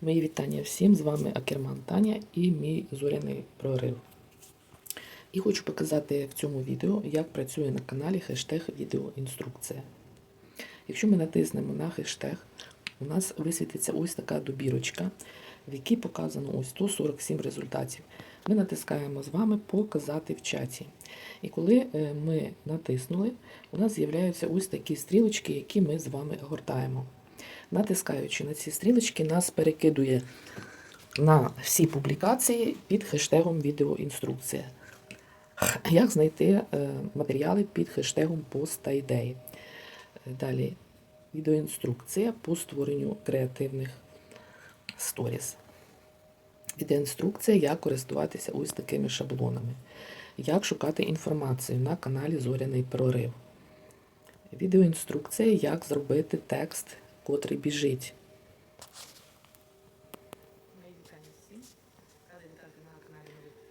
Мої вітання всім, з вами Акерман Таня і мій зоряний прорив. І хочу показати в цьому відео, як працює на каналі хештег відеоінструкція. Якщо ми натиснемо на хештег, у нас висвітиться ось така добірочка, в якій показано ось 147 результатів. Ми натискаємо з вами Показати в чаті. І коли е, ми натиснули, у нас з'являються ось такі стрілочки, які ми з вами гортаємо. Натискаючи на ці стрілочки, нас перекидує на всі публікації під хештегом відеоінструкція. Як знайти е, матеріали під хештегом пост та ідеї. Далі відеоінструкція по створенню креативних сторіс. Відеоінструкція, як користуватися ось такими шаблонами. Як шукати інформацію на каналі Зоряний Прорив. Відеоінструкція, як зробити текст, котрий біжить.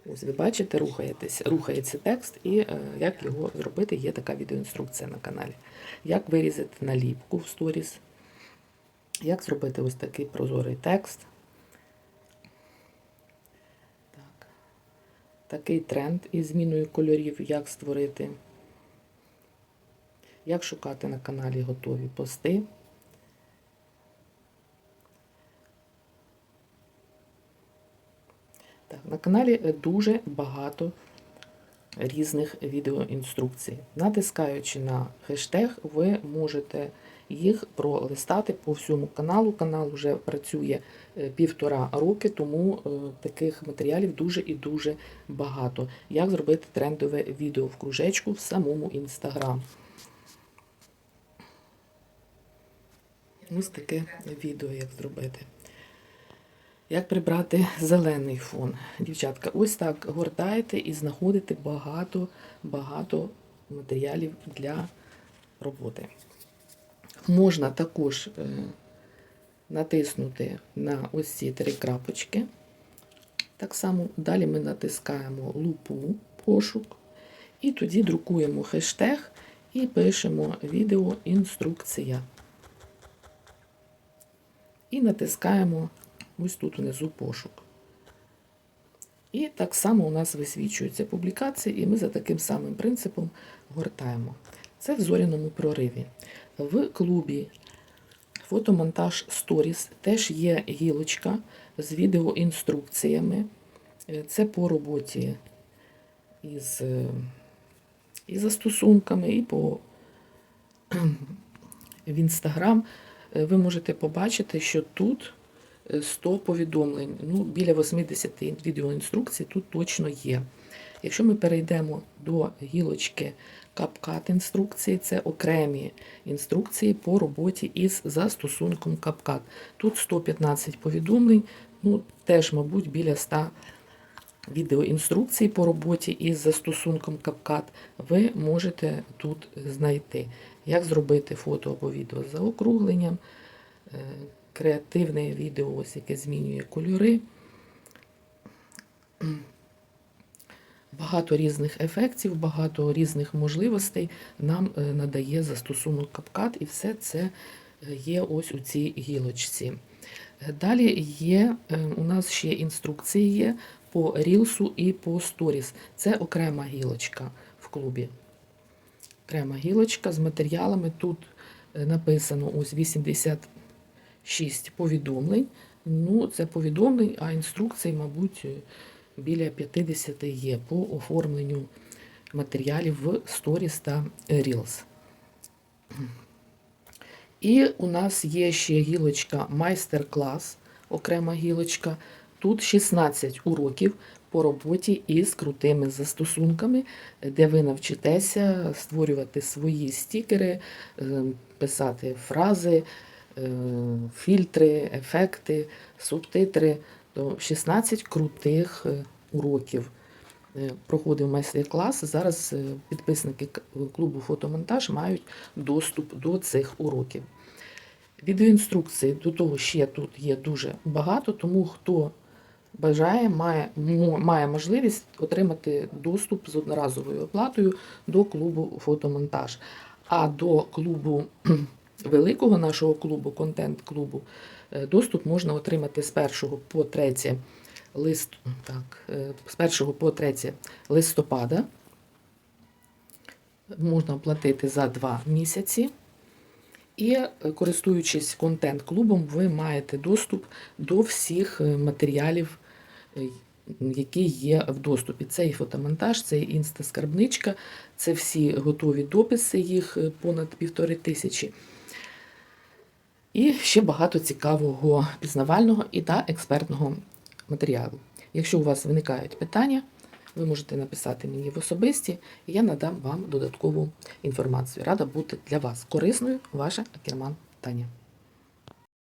Ось ви бачите, рухаєтесь, рухається текст, і е, як його зробити, є така відеоінструкція на каналі. Як вирізати наліпку в сторіс, як зробити ось такий прозорий текст. Так. Такий тренд із зміною кольорів, як створити, як шукати на каналі готові пости. На каналі дуже багато різних відеоінструкцій. Натискаючи на хештег, ви можете їх пролистати по всьому каналу. Канал вже працює е, півтора роки, тому е, таких матеріалів дуже і дуже багато. Як зробити трендове відео в кружечку в самому інстаграм. Ось таке відео, як зробити. Як прибрати зелений фон? Дівчатка, ось так гортаєте і знаходите багато-багато матеріалів для роботи. Можна також е, натиснути на ось ці три крапочки. Так само далі ми натискаємо лупу пошук, і тоді друкуємо хештег і пишемо відеоінструкція. І натискаємо ось тут внизу пошук. І так само у нас висвічуються публікації, і ми за таким самим принципом гортаємо. Це в зоряному прориві. В клубі фотомонтаж Stories теж є гілочка з відеоінструкціями. Це по роботі із і застосунками, і по в Інстаграм. Ви можете побачити, що тут 100 повідомлень, ну, біля 80 відеоінструкцій тут точно є. Якщо ми перейдемо до гілочки CapCut інструкції, це окремі інструкції по роботі із застосунком CapCut. Тут 115 повідомлень, ну, теж, мабуть, біля 100 відеоінструкцій по роботі із застосунком CapCut ви можете тут знайти. Як зробити фото або відео з заокругленням, креативне відео, ось яке змінює кольори. Багато різних ефектів, багато різних можливостей нам е, надає застосунок CapCut, і все це е, є ось у цій гілочці. Далі є, е, у нас ще інструкції є по Reels і по Stories. Це окрема гілочка в клубі. Окрема гілочка з матеріалами. Тут написано ось 80 6 повідомлень. Ну, це повідомлень, а інструкцій, мабуть, біля 50 є по оформленню матеріалів в Stories та Reels. І у нас є ще гілочка майстер-клас, окрема гілочка. Тут 16 уроків по роботі із крутими застосунками, де ви навчитеся створювати свої стікери, е, писати фрази. Е, фільтри, ефекти, субтитри, то 16 крутих е, уроків. Е, проходив майстер-клас. Зараз підписники клубу фотомонтаж мають доступ до цих уроків. Відеоінструкції до того ще тут є дуже багато, тому хто бажає, має, має можливість отримати доступ з одноразовою оплатою до клубу фотомонтаж. А до клубу великого нашого клубу, контент-клубу, Е, Доступ можна отримати з 1 по 3 лист, так, е, з 1 по 3 листопада. Можна оплатити за 2 місяці. І е, користуючись контент-клубом, ви маєте доступ до всіх матеріалів, які є в доступі. Це і фотомонтаж, це і інстаскарбничка, це всі готові дописи, їх понад півтори тисячі. І ще багато цікавого пізнавального і та експертного матеріалу. Якщо у вас виникають питання, ви можете написати мені в особисті, і я надам вам додаткову інформацію. Рада бути для вас корисною, ваша Акерман Таня.